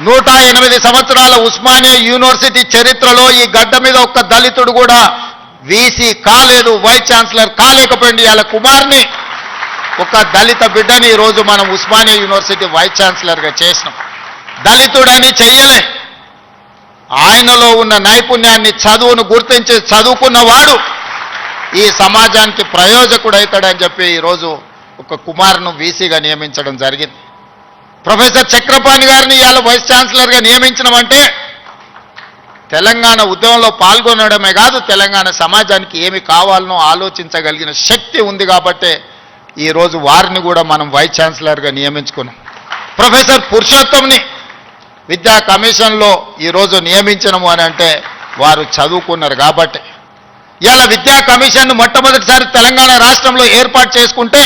నూట ఎనిమిది సంవత్సరాల ఉస్మానియా యూనివర్సిటీ చరిత్రలో ఈ గడ్డ మీద ఒక్క దళితుడు కూడా వీసీ కాలేదు వైస్ ఛాన్సలర్ కాలేకపోయింది. ఇవాళ కుమార్ని ఒక దళిత బిడ్డని ఈరోజు మనం ఉస్మానియా యూనివర్సిటీ వైస్ ఛాన్సలర్గా చేసినాం. దళితుడని చెయ్యలే. ఆయనలో ఉన్న నైపుణ్యాన్ని చదువును గుర్తించి చదువుకున్నవాడు ఈ సమాజానికి ప్రయోజకుడవుతాడని చెప్పి ఈరోజు ఒక కుమార్ను వీసీగా నియమించడం జరిగింది. ప్రొఫెసర్ చక్రపాణి గారిని ఇవాళ వైస్ ఛాన్సలర్గా నియమించడమంటే తెలంగాణ ఉద్యమంలో పాల్గొనడమే కాదు తెలంగాణ సమాజానికి ఏమి కావాలనో ఆలోచించగలిగిన శక్తి ఉంది కాబట్టే ఈరోజు వారిని కూడా మనం వైస్ ఛాన్సలర్గా నియమించుకున్నాం. ప్రొఫెసర్ పురుషోత్తంని విద్యా కమిషన్లో ఈరోజు నియమించడము అని అంటే వారు చదువుకున్నారు కాబట్టి. ఇలా విద్యా కమిషన్ను మొట్టమొదటిసారి తెలంగాణ రాష్ట్రంలో ఏర్పాటు చేసుకుంటే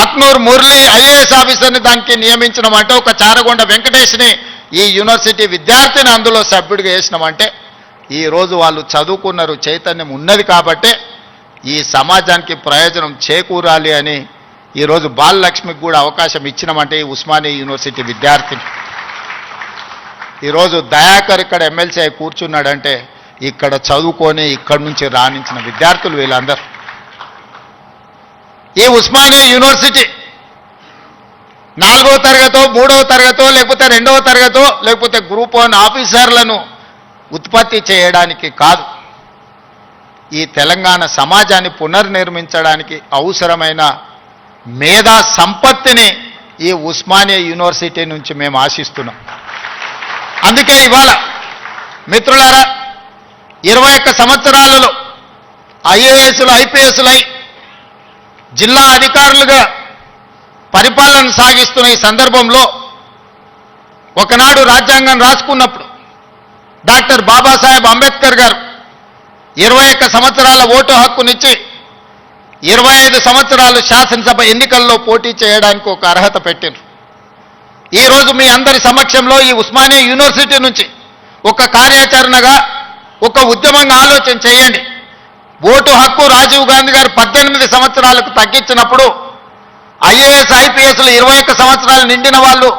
అత్నూర్ మురళి ఐఏఎస్ ఆఫీసర్ని దానికి నియమించడం ఒక చారగొండ వెంకటేష్ని ఈ యూనివర్సిటీ విద్యార్థిని అందులో సభ్యుడిగా వేసినామంటే ఈరోజు వాళ్ళు చదువుకున్నారు చైతన్యం ఉన్నది కాబట్టే ఈ సమాజానికి ప్రయోజనం చేకూరాలి అని ఈరోజు బాలలక్ష్మికి కూడా అవకాశం ఇచ్చినామంటే ఈ ఉస్మానియా యూనివర్సిటీ విద్యార్థిని. ఈరోజు దయాకర్ ఇక్కడ ఎమ్మెల్సీ అయి కూర్చున్నాడంటే ఇక్కడ చదువుకొని ఇక్కడి నుంచి రాణించిన విద్యార్థులు వీళ్ళందరూ. ఈ ఉస్మానియా యూనివర్సిటీ. నాలుగో తరగతో మూడవ తరగతో లేకపోతే రెండవ తరగతో లేకపోతే గ్రూప్ వన్ ఆఫీసర్లను ఉత్పత్తి చేయడానికి కాదు. ఈ తెలంగాణ సమాజాన్ని పునర్నిర్మించడానికి అవసరమైన మేధా సంపత్తిని ఈ ఉస్మానియా యూనివర్సిటీ నుంచి మేము ఆశిస్తున్నాం. అందుకే ఇవాళ మిత్రులారా ఇరవై ఒక్క సంవత్సరాలలో ఐఏఎస్లు ఐపీఎస్లై జిల్లా అధికారులుగా పరిపాలన సాగిస్తున్న ఈ సందర్భంలో ఒకనాడు రాజ్యాంగం రాసుకున్నప్పుడు డాక్టర్ బాబాసాహెబ్ అంబేద్కర్ గారు ఇరవై ఒక్క సంవత్సరాల ఓటు హక్కునిచ్చి ఇరవై ఐదు సంవత్సరాలు శాసనసభ ఎన్నికల్లో పోటీ చేయడానికి ఒక అర్హత పెట్టారు ఈరోజు మీ అందరి సమక్షంలో ఈ ఉస్మానియా యూనివర్సిటీ నుంచి ఒక కార్యాచరణగా ఒక ఉద్యమంగా ఆలోచన చేయండి. ఓటు హక్కు రాజీవ్ గాంధీ గారు పద్దెనిమిది సంవత్సరాలకు తగ్గించినప్పుడు ఐఏఎస్ ఐపీఎస్లు ఇరవై ఒక్క సంవత్సరాలు నిండిన వాళ్ళు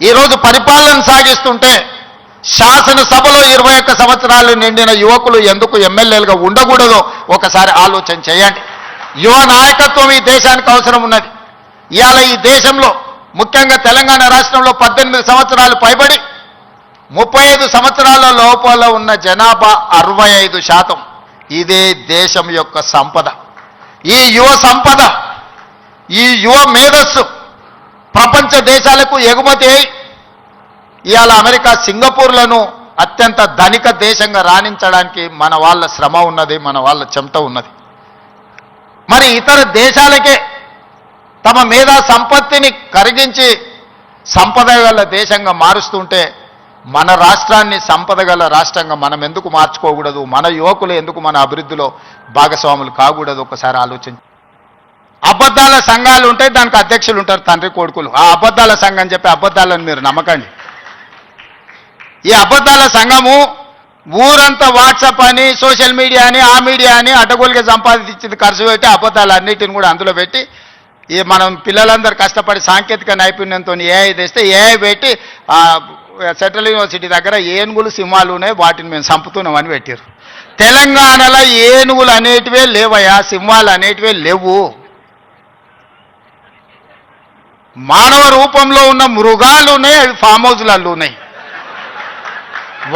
ఈరోజు పరిపాలన సాగిస్తుంటే శాసనసభలో ఇరవై ఒక్క సంవత్సరాలు నిండిన యువకులు ఎందుకు ఎమ్మెల్యేలుగా ఉండకూడదో ఒకసారి ఆలోచన చేయండి. యువ నాయకత్వం ఈ దేశానికి అవసరం ఉన్నది. ఇవాళ ఈ దేశంలో ముఖ్యంగా తెలంగాణ రాష్ట్రంలో పద్దెనిమిది సంవత్సరాలు పైబడి ముప్పై ఐదు సంవత్సరాల లోపల ఉన్న జనాభా అరవై ఐదు శాతం. ఇదే దేశం యొక్క సంపద. ఈ యువ సంపద ఈ యువ మేధస్సు ప్రపంచ దేశాలకు ఎగుమతి అయి ఇవాళ అమెరికా సింగపూర్లను అత్యంత ధనిక దేశంగా రాణించడానికి మన వాళ్ళ శ్రమ ఉన్నది మన వాళ్ళ చెమట ఉన్నది. మరి ఇతర దేశాలకే తమ మేధా సంపత్తిని కరిగించి సంపద గల దేశంగా మారుస్తుంటే మన రాష్ట్రాన్ని సంపదగల రాష్ట్రంగా మనం ఎందుకు మార్చుకోకూడదు? మన యువకులు ఎందుకు మన అభివృద్ధిలో భాగస్వాములు కాకూడదు? ఒకసారి ఆలోచించి. అబద్ధాల సంఘాలు ఉంటాయి దానికి అధ్యక్షులు ఉంటారు తండ్రి కొడుకులు. ఆ అబద్ధాల సంఘం చెప్పి అబద్ధాలను మీరు నమ్మకండి. ఈ అబద్ధాల సంఘము ఊరంతా వాట్సాప్ అని సోషల్ మీడియా అని ఆ మీడియా అని అడ్డగోలుగా సంపాదించింది ఖర్చు పెట్టి అబద్ధాలు అన్నిటిని కూడా అందులో పెట్టి ఈ మనం పిల్లలందరూ కష్టపడి సాంకేతిక నైపుణ్యంతో ఏఐ తెస్తే ఏఐ పెట్టి సెంట్రల్ యూనివర్సిటీ దగ్గర ఏనుగులు సింహాలు ఉన్నాయి. వాటిని మేము చంపుతున్నామని పెట్టారు తెలంగాణలో ఏనుగులు అనేటివే లేవయా సింహాలు అనేటివే లేవు. మానవ రూపంలో ఉన్న మృగాలు ఉన్నాయి అవి ఫామ్ హౌస్లలో ఉన్నాయి.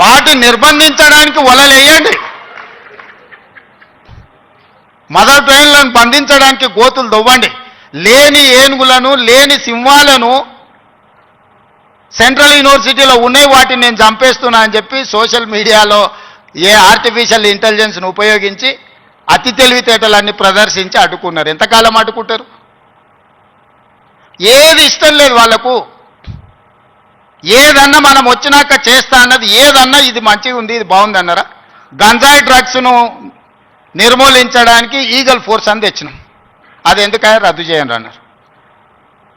వాటిని నిర్బంధించడానికి వలలేయండి మదర్ ట్రైన్లను బంధించడానికి గోతులు దొవ్వండి లేని ఏనుగులను లేని సింహాలను సెంట్రల్ యూనివర్సిటీలో ఉన్నాయి వాటిని నేను చంపేస్తున్నా అని చెప్పి సోషల్ మీడియాలో ఏ ఆర్టిఫిషియల్ ఇంటెలిజెన్స్ను ఉపయోగించి అతి తెలివితేటలన్నీ ప్రదర్శించి అడ్డుకున్నారు. ఎంతకాలం అడ్డుకుంటారు? ఏది ఇష్టం లేదు వాళ్ళకు. ఏదన్నా మనం వచ్చినాక చేస్తా అన్నది ఏదన్నా ఇది మంచిగా ఉంది ఇది బాగుంది అన్నారా? గంజాయి డ్రగ్స్ను నిర్మూలించడానికి ఈగల్ ఫోర్స్ అని తెచ్చినాం. అది ఎందుకని రద్దు చేయండి అన్నారు.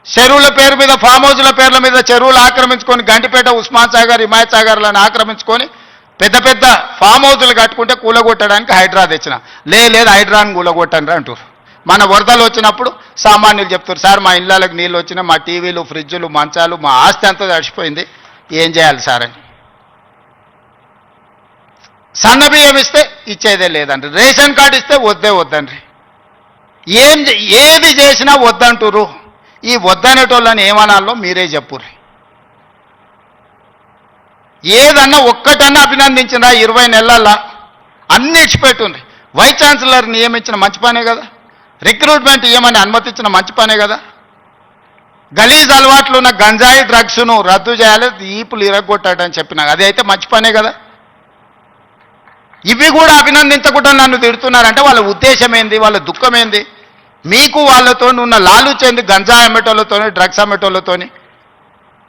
చెరువుల పేరు మీద ఫామ్ హౌస్ల పేర్ల మీద చెరువులు ఆక్రమించుకొని గంటిపేట ఉస్మాన్ సాగర్ హిమాయత్ సాగర్లను ఆక్రమించుకొని పెద్ద పెద్ద ఫామ్ హౌస్లు కట్టుకుంటే కూలగొట్టడానికి హైడ్రా తెచ్చిన. లే లేదు హైడ్రాని కూలగొట్టండి అంటారు మన వరదలు వచ్చినప్పుడు సామాన్యులు చెప్తారు సార్ మా ఇళ్ళకి నీళ్ళు వచ్చినా మా టీవీలు ఫ్రిడ్జులు మంచాలు మా ఆస్తి అంతా తడిచిపోయింది ఏం చేయాలి సార్ అని. సన్న బియ్యం ఇస్తే ఇచ్చేదే లేదండి. రేషన్ కార్డు ఇస్తే వద్దే వద్దండి. ఏం చే- ఏది చేసినా వద్దంటురు ఈ వద్దనేటోళ్ళని ఏమనాలో మీరే చెప్పుర్రి. ఏదన్నా ఒక్కటన్నా అభినందించినా ఇరవై నెలల్లో అన్ని ఇచ్చిపెట్టుండ్రి. వైస్ ఛాన్సలర్ నియమించిన మంచి పనే కదా? రిక్రూట్మెంట్ ఇవ్వమని అనుమతించిన మంచి పనే కదా? గలీజ్ అలవాట్లు ఉన్న గంజాయి డ్రగ్స్ను రద్దు చేయాలి ఈపులు ఇరగొట్టాడని చెప్పిన అది అయితే మంచి పనే కదా? ఇవి కూడా అభినందించకుండా నన్ను తిడుతున్నారంటే వాళ్ళ ఉద్దేశం ఏంది? వాళ్ళ దుఃఖం ఏంది? మీకు వాళ్ళతో ఉన్న లాలుచేంది గంజా అమ్మేటోళ్ళతోని డ్రగ్స్ అమ్మేటోళ్ళతోని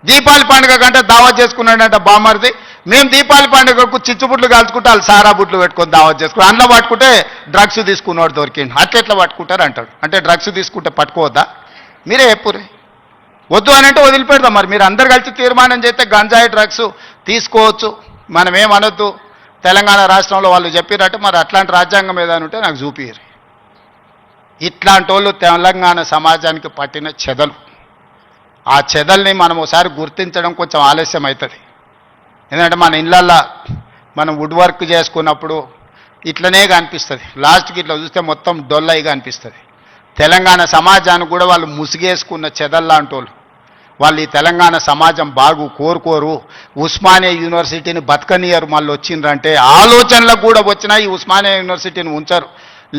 దీపావళి పండుగ కంటే దావత్ చేసుకున్నాడంట బామ్మరిది. మేము దీపావళి పండుగకు చిచ్చుబుట్లు కాల్చుకుంటే వాళ్ళు సారా బుట్లు పెట్టుకొని దావత్ చేసుకున్నాం అందులో పట్టుకుంటే డ్రగ్స్ తీసుకున్నవాడు దొరికిండు. అట్లెట్లా పట్టుకుంటారు అంటాడు. అంటే డ్రగ్స్ తీసుకుంటే పట్టుకోవద్దా? మీరే చెప్పుర్రి. వద్దు అని అంటే వదిలిపెడదాం మరి. మీరు అందరు కలిసి తీర్మానం చేస్తే గంజాయి డ్రగ్స్ తీసుకోవచ్చు. మనం ఏమనొద్దు తెలంగాణ రాష్ట్రంలో వాళ్ళు చెప్పిరంటే మరి అట్లాంటి రాజ్యాంగం ఏదైనా ఉంటే నాకు చూపియరు ఇట్లాంటి వాళ్ళు తెలంగాణ సమాజానికి పట్టిన చెదలు. ఆ చెదల్ని మనం ఒకసారి గుర్తించడం కొంచెం ఆలస్యం అవుతుంది. ఎందుకంటే మన ఇళ్ళల్లో మనం వుడ్ వర్క్ చేసుకున్నప్పుడు ఇట్లనే కనిపిస్తుంది. లాస్ట్కి ఇట్లా చూస్తే మొత్తం డొల్లయిగా అనిపిస్తుంది. తెలంగాణ సమాజానికి కూడా వాళ్ళు ముసుగేసుకున్న చెదల్లాంటి వాళ్ళు వాళ్ళు ఈ తెలంగాణ సమాజం బాగు కోరుకోరు. ఉస్మానియా యూనివర్సిటీని బతకనియరు మళ్ళీ వచ్చిండ్రంటే ఆలోచనలకు కూడా వచ్చినా ఈ ఉస్మానియా యూనివర్సిటీని ఉంచరు.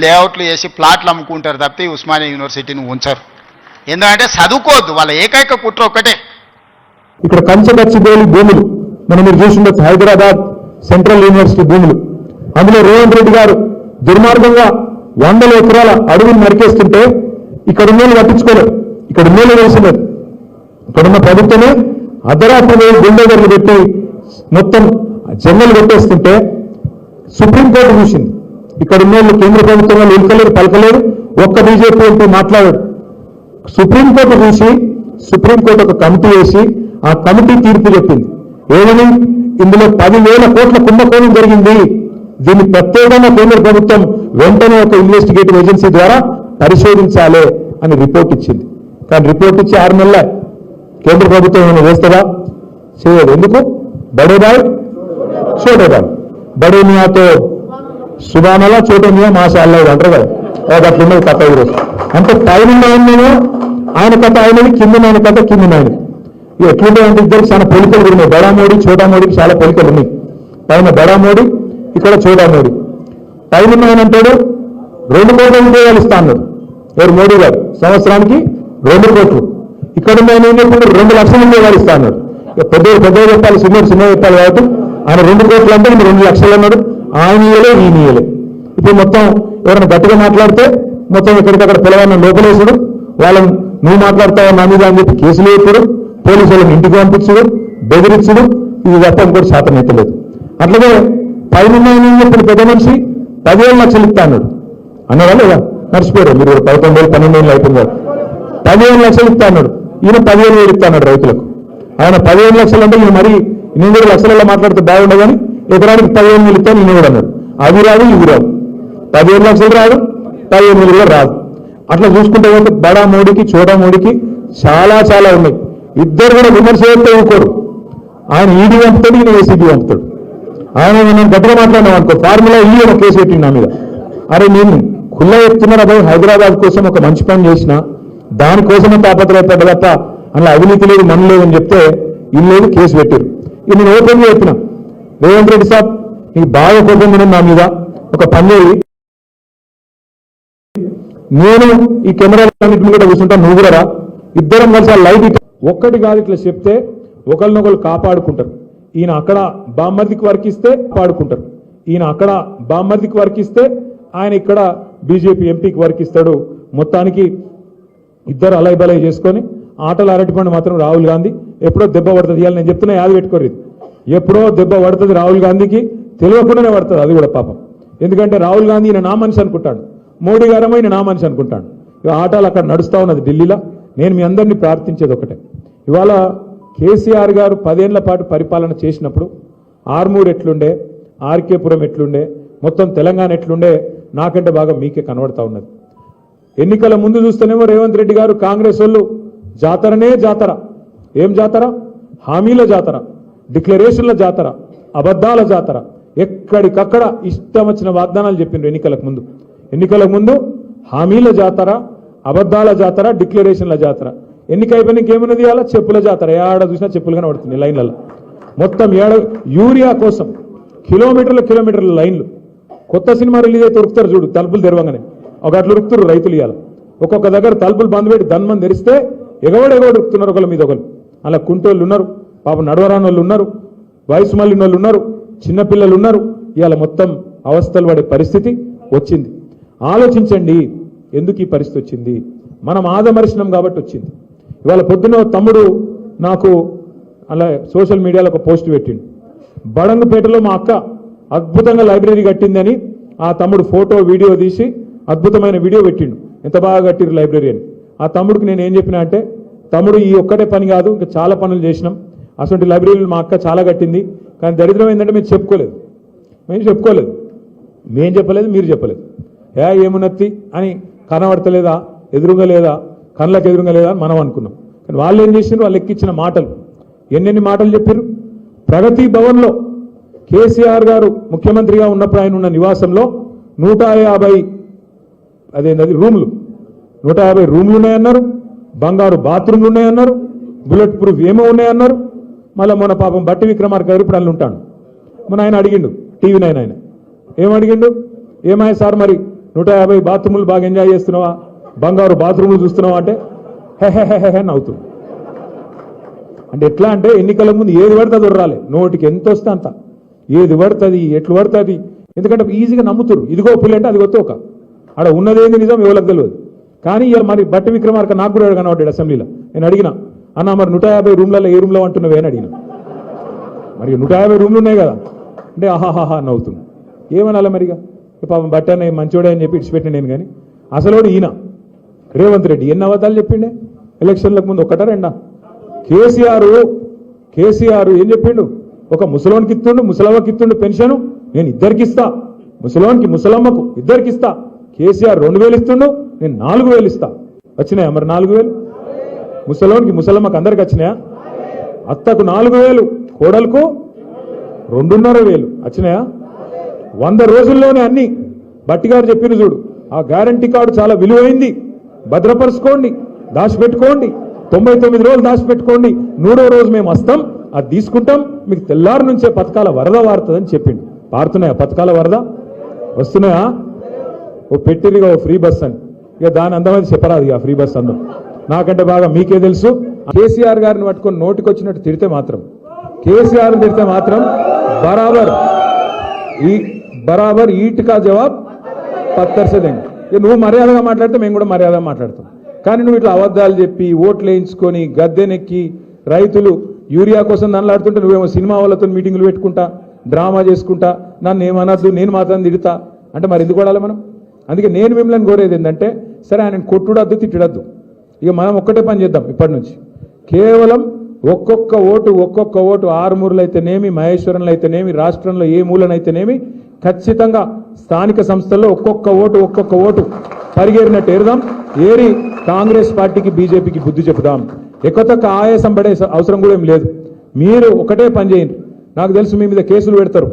లేఅవుట్లు వేసి ప్లాట్లు అమ్ముకుంటారు తప్పితే ఈ ఉస్మానియా యూనివర్సిటీని ఉంచరు. ఎందుకంటే చదువుకోవద్దు వాళ్ళ ఏకైక కుట్ర ఒక్కటే. ఇక్కడ కంచగచ్చిబౌలి భూములు మనం మీరు చూసిండొచ్చు హైదరాబాద్ సెంట్రల్ యూనివర్సిటీ భూములు. అందులో రేవంత్ రెడ్డి గారు దుర్మార్గంగా వందల ఎకరాల అడవులు నరికేస్తుంటే ఇక్కడ ఉన్నోళ్ళు పట్టించుకోలేదు ఇక్కడ ఉన్నోళ్ళు వేసలేదు ఇక్కడున్న ప్రభుత్వమే అర్ధరాత్రి గుండెగర్లు పెట్టి మొత్తం జంగలు పెట్టేస్తుంటే సుప్రీంకోర్టు చూసింది. ఇక్కడ ఉన్నోళ్ళు కేంద్ర ప్రభుత్వం వాళ్ళు ఎలుకలేరు పలకలేరు ఒక్క బీజేపీ ఎంపీ మాట్లాడాడు. సుప్రీంకోర్టు చూసి సుప్రీంకోర్టు ఒక కమిటీ వేసి ఆ కమిటీ తీర్పు చెప్పింది. ఏమని? ఇందులో పదివేల కోట్ల కుంభకోణం జరిగింది. దీన్ని ప్రత్యేకంగా కేంద్ర ప్రభుత్వం వెంటనే ఒక ఇన్వెస్టిగేటివ్ ఏజెన్సీ ద్వారా పరిశోధించాలి అని రిపోర్ట్ ఇచ్చింది. కానీ రిపోర్ట్ ఇచ్చి ఆరు నెలల. కేంద్ర ప్రభుత్వం ఏమైనా చేస్తారా చేయదు. ఎందుకు? బడేబాయ్ చోటేబాయ్ బడే మియాతో సుధానలా చోటే మియా మా సాలేదు అంటారు కదా. అది అట్లున్నది కథ ఈరోజు. అంటే టైమింగ్ ఆయనేమో ఆయన కథ ఆయనది కింద నాయన కథ కింద నాయన ఎట్లుంటాయంటే ఇద్దరు చాలా పొలికలు ఉన్నాయి. బడా మోడీ చోటా మోడీకి చాలా పొలికలు ఉన్నాయి. పైన బడా మోడీ ఇక్కడ చోటా మోడీ. పైన ఆయన అంటాడు రెండు కోట్ల రూపాయలు ఇస్తా అన్నాడు. మోడీ గారు. సంవత్సరానికి రెండు కోట్లు. ఇక్కడ ఉన్న ఆయన రెండు లక్షల రూపాయలు ఇస్తా పెద్ద పెద్ద చెప్పాలి సినిమా సినిమా చెప్పాలి కాబట్టి ఆయన రెండు కోట్లు అంటే రెండు లక్షలు అన్నాడు. ఆయన ఇయలే ఈయన ఇప్పుడు మొత్తం ఎవరైనా గట్టిగా మాట్లాడితే మొత్తం ఎక్కడికక్కడ పిలవన్న లోపలేసుడు వాళ్ళని నువ్వు మాట్లాడతావా నా మీద అని చెప్పి కేసులు వేసుడు పోలీసు వాళ్ళని ఇంటికి పంపించుడు బెదిరించుడు. ఇది తప్ప ఇంకోటి శాతం ఎత్తలేదు అట్లాగే పైన చెప్పిన పెద్ద మనిషి? పదివేలు లక్షలు ఇస్తా అన్నాడు. అన్నారా లేదా? మర్చిపోయారు. మీరు పదకొండు వేలు పన్నెండు వేలు అయిపోయింది పదిహేను లక్షలు ఇస్తా అన్నాడు. ఈయన పదిహేను వేలు ఇస్తా అన్నాడు రైతులకు. ఆయన పదిహేను లక్షలు అంటే ఈయన మరి ఎనిమిది లక్షలలో మాట్లాడితే బాగుండదని ఎకరానికి పదిహేను వేలు ఇస్తాను నేను కూడా అన్నాడు. అది రాదు ఇవి రాదు పదిహేను లక్షలు రాదు పదిహేను వేలు కూడా రాదు. అట్లా చూసుకుంటే పోతే బడా మోడీకి చోటా మోడీకి చాలా చాలా ఉన్నాయి. ఇద్దరు కూడా విమర్శ చేస్తే ఊరుకోరు. ఆయన ఈడీ పంపుతాడు ఈయన ఏసీబీ పంపుతాడు. ఆయన నేను గట్టిగా మాట్లాడినాం అనుకో ఫార్ములా ఈ ఒక కేసు పెట్టింది నా మీద. అరే నేను ఖుల్లా చెప్తున్నారు అబ్బాయి హైదరాబాద్ కోసం ఒక మంచి పని చేసిన దానికోసమే తాపత్రయపడ్డ తప్ప అందులో అవినీతి లేదు మన లేదు అని చెప్తే ఇల్లు లేదు కేసు పెట్టారు. ఇది నేను ఓపెన్గా చెప్పిన రేవంత్ రెడ్డి సాబ్ నీకు బాగా కోపం నా మీద ఒక పని నేను ఈ కెమెరాలన్నింటి కూడా కూర్చుంటాను నువ్వు కూడా రా. ఇద్దరం కలిసి ఆ లైట్ ఇట్లా- ఒక్కటి కాదు ఇట్లా చెప్తే ఒకరినొకరు కాపాడుకుంటారు. ఈయన అక్కడ బామ్మర్దికి వర్కిస్తే పాడుకుంటారు ఈయన అక్కడ బామ్మర్దికి వర్కిస్తే ఆయన ఇక్కడ బీజేపీ ఎంపీకి వర్కిస్తాడు మొత్తానికి ఇద్దరు అలై బలై చేసుకొని ఆటలు అరటిపండు మాత్రం రాహుల్ గాంధీ. ఎప్పుడో దెబ్బ పడుతుంది ఇవాళ నేను చెప్తున్నా యాది పెట్టుకోరు ఎప్పుడో దెబ్బ పడుతుంది రాహుల్ గాంధీకి తెలియకుండానే పడుతుంది అది కూడా పాపం. ఎందుకంటే రాహుల్ గాంధీ ఈయన నా మనిషి అనుకుంటాడు. మోడీ గారేమో ఈయన నా మనిషి అనుకుంటాడు. ఇక ఆటలు అక్కడ నడుస్తూ ఉన్నది ఢిల్లీలో. నేను మీ అందరినీ ప్రార్థించేది ఒకటే. ఇవాళ కేసీఆర్ గారు పదేళ్ళ పాటు పరిపాలన చేసినప్పుడు ఆర్మూర్ ఎట్లుండే ఆర్కేపురం ఎట్లుండే మొత్తం తెలంగాణ ఎట్లుండే నాకంటే బాగా మీకే కనబడతా ఉన్నది. ఎన్నికల ముందు చూస్తేనేమో రేవంత్ రెడ్డి గారు కాంగ్రెస్ వాళ్ళు జాతరనే జాతర. ఏం జాతర? హామీల జాతర డిక్లరేషన్ల జాతర అబద్ధాల జాతర. ఎక్కడికక్కడ ఇష్టం వచ్చిన వాగ్దానాలు చెప్పిండ్రు ఎన్నికలకు ముందు. ఎన్నికలకు ముందు హామీల జాతర అబద్ధాల జాతర డిక్లరేషన్ల జాతర. ఎన్నిక అయిపోయినాక ఏమున్నది అలా చెప్పుల జాతర. ఏడ చూసినా చెప్పులు కనబడుతుంది లైన్లలో. మొత్తం ఏడ? యూరియా కోసం. కిలోమీటర్ల కిలోమీటర్ల లైన్లు. కొత్త సినిమా రిలీజ్ అయితే దొరుకుతారు చూడు తలుపులు తెరవంగానే. ఒక అట్లా ఉరుకుతారు రైతులు ఇవాళ ఒక్కొక్క దగ్గర తలుపులు బంద్ పెట్టి ధన్మని తెరిస్తే ఎగవడు ఎగవడు ఉరుకుతున్నారు ఒకళ్ళ మీద ఒకరు అలా కుంటోళ్ళు ఉన్నారు పాప నడవరాని వాళ్ళు ఉన్నారు వయసు మళ్ళిన వాళ్ళు ఉన్నారు చిన్నపిల్లలు ఉన్నారు. ఇవాళ మొత్తం అవస్థలు పడే పరిస్థితి వచ్చింది. ఆలోచించండి ఎందుకు ఈ పరిస్థితి వచ్చింది? మనం ఆదమరిచినాం కాబట్టి వచ్చింది. ఇవాళ పొద్దున తమ్ముడు నాకు అలా సోషల్ మీడియాలో ఒక పోస్ట్ పెట్టిండు. బడంగపేటలో మా అక్క అద్భుతంగా లైబ్రరీ కట్టిందని ఆ తమ్ముడు ఫోటో వీడియో తీసి అద్భుతమైన వీడియో పెట్టిండు. ఎంత బాగా కట్టిరు లైబ్రరీ అని ఆ తమ్ముడికి నేను ఏం చెప్పినా అంటే తమ్ముడు ఈ ఒక్కటే పని కాదు ఇంకా చాలా పనులు చేసినాం. అటువంటి లైబ్రరీలు మా అక్క చాలా కట్టింది. కానీ దరిద్రం ఏంటంటే మేము చెప్పుకోలేదు. మేము చెప్పుకోలేదు. మేం చెప్పలేదు మీరు చెప్పలేదు. ఏ ఏమున్నత్తి అని కనబడతలేదా? ఎదురుగా లేదా కళ్ళకి ఎదురుగా లేదా అని మనం అనుకున్నాం. కానీ వాళ్ళు ఏం చేసిండ్రు? వాళ్ళు ఎక్కిచ్చిన మాటలు. ఎన్నెన్ని మాటలు చెప్పారు ప్రగతి భవన్లో కేసీఆర్ గారు ముఖ్యమంత్రిగా ఉన్నప్పుడు ఆయన ఉన్న నివాసంలో నూట యాభై అదేంటది? రూమ్లు. నూట యాభై రూమ్లు ఉన్నాయన్నారు. బంగారు బాత్రూమ్లు ఉన్నాయన్నారు. బుల్లెట్ ప్రూఫ్ ఏమో ఉన్నాయన్నారు. మళ్ళీ మొన్న పాపం బట్టి విక్రమార్క గారు ఇప్పుడు అల్లు ఉంటాడు. మన ఆయన అడిగిండు టీవీ నైన్ ఆయన. ఏం అడిగిండు? ఏమాయ సార్ మరి నూట యాభై బాత్రూములు బాగా ఎంజాయ్ చేస్తున్నావా? బంగారు బాత్రూములు చూస్తున్నావా అంటే హె హె హె నవ్వుతుంది అంటే ఎట్లా అంటే ఎన్నికల ముందు ఏది పడితే అది నోటికి ఎంత వస్తే అంత. ఏది పడుతుంది ఎట్లు పడుతుంది? ఎందుకంటే ఈజీగా నమ్ముతురు ఇదిగో పులి అంటే అది ఒక. ఆడ ఉన్నదేంది నిజం ఎవరికి తెలియదు. కానీ ఇవాళ మరి బట్టి విక్రమార్క నాకు కూడా కనబడ్డాడు అసెంబ్లీలో. నేను అడిగిన అన్న మరి నూట యాభై రూమ్లలో ఏ రూమ్లో అంటున్నావే? అని అడిగిన. మరి నూట యాభై రూమ్లు ఉన్నాయి కదా. అంటే ఆహాహాహా నవ్వుతుంది ఏమనాలి మరిగా? పాపం బట్ట అన్న మంచోడే అని చెప్పి ఇచ్చిపెట్టిన నేను కానీ అసలు ఈయన. రేవంత్ రెడ్డి ఎన్ని అబద్ధాలు చెప్పిండే? ఎలక్షన్లకు ముందు ఒకటా రెండా? కేసీఆర్ కేసీఆర్ ఏం చెప్పిండు? ఒక ముసలోనికి ఇస్తుండు ముసలమ్మకి ఇస్తుండు పెన్షన్ నేను ఇద్దరికి ఇస్తా. ముసలోనికి ముసలమ్మకు ఇద్దరికి ఇస్తా. కేసీఆర్ రెండు వేలు ఇస్తుండు నేను నాలుగు వేలు ఇస్తా. వచ్చినాయా మరి నాలుగు వేలు? ముసలోనికి ముసలమ్మకి అందరికి వచ్చినాయా? అత్తకు నాలుగు వేలు కోడలకు రెండున్నర వేలు. వచ్చినాయా? వంద రోజుల్లోనే అన్ని. బట్టిగారు చెప్పిన చూడు ఆ గ్యారంటీ కార్డు చాలా విలువైంది. భద్రపరుచుకోండి దాచిపెట్టుకోండి. తొంభై తొమ్మిది రోజులు దాచిపెట్టుకోండి. నూరో రోజు మేము వస్తాం అది తీసుకుంటాం. మీకు తెల్లారి నుంచే పథకాల వరద వారుతుందని చెప్పిండు. పారుతున్నాయా పథకాల వరద? వస్తున్నాయా? ఓ పెట్టిరిగా ఓ ఫ్రీ బస్ అని. ఇక దాని అందమని చెప్పరాదు ఇక ఫ్రీ బస్ అందం నాకంటే బాగా మీకే తెలుసు. కేసీఆర్ గారిని పట్టుకొని నోటికొచ్చినట్టు తిడితే మాత్రం కేసీఆర్ తిడితే మాత్రం బరాబర్ ఈ బరాబర్ ఈటికా జవాబ్ పత్తర్సదండి ఇక నువ్వు మర్యాదగా మాట్లాడితే మేము కూడా మర్యాదగా మాట్లాడతాం. కానీ నువ్వు ఇట్లా అబద్ధాలు చెప్పి ఓట్లు వేయించుకొని గద్దెనెక్కి రైతులు యూరియా కోసం నన్నులాడుతుంటే నువ్వేమో సినిమా వాళ్ళతో మీటింగులు పెట్టుకుంటా డ్రామా చేసుకుంటా నన్ను ఏమనద్దు నేను మాత్రం తిడతా. అంటే మరి ఎందుకు వాడాలి మనం? అందుకే నేను మిమ్మల్ని కోరేది ఏంటంటే సరే ఆయన కొట్టుడద్దు తిట్టడద్దు. ఇక మనం ఒక్కటే పని చేద్దాం ఇప్పటి నుంచి. కేవలం ఒక్కొక్క ఓటు ఒక్కొక్క ఓటు ఆరుమూరులు అయితేనేమి మహేశ్వరంలో అయితేనేమి రాష్ట్రంలో ఏ మూలనైతేనేమి ఖచ్చితంగా స్థానిక సంస్థల్లో ఒక్కొక్క ఓటు ఒక్కొక్క ఓటు పరిగేరినట్టు ఏరుదాం. ఏరి కాంగ్రెస్ పార్టీకి బీజేపీకి బుద్ధి చెబుదాం. ఎక్కతొక్క ఆయాసం పడే అవసరం కూడా ఏం లేదు. మీరు ఒకటే పని చేయండి. నాకు తెలుసు మీ మీద కేసులు పెడతారు.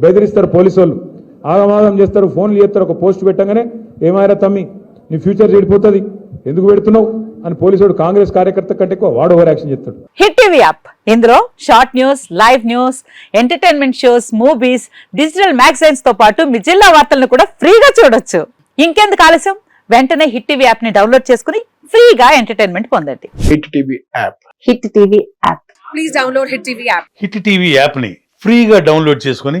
బెదిరిస్తారు పోలీసు వాళ్ళు ఆగమాగం చేస్తారు ఫోన్లు చేస్తారు ఒక పోస్ట్ పెట్టగానే ఏమారా తమ్మి నీ ఫ్యూచర్ చెడిపోతుంది ఎందుకు పెడుతున్నావు? అని పోలీసుడు కాంగ్రెస్ కార్యకర్త కంటే ఎక్కువ వాడు ఓవర్ యాక్షన్ చేస్తాడు. Hit TV app. ఇందులో short news live news entertainment shows movies digital మ్యాగజైన్స్తో పాటు మీ జిల్లా వార్తలను కూడా ఫ్రీగా చూడొచ్చు. ఇంకెందుకు ఆలస్యం? వెంటనే హిట్ టీవీ యాప్ని డౌన్లోడ్ చేసుకుని ఫ్రీగా ఎంటర్టైన్మెంట్ పొందండి. Hit TV app. Hit TV app. Please download Hit TV app. Hit TV యాప్ని ఫ్రీగా డౌన్లోడ్ చేసుకొని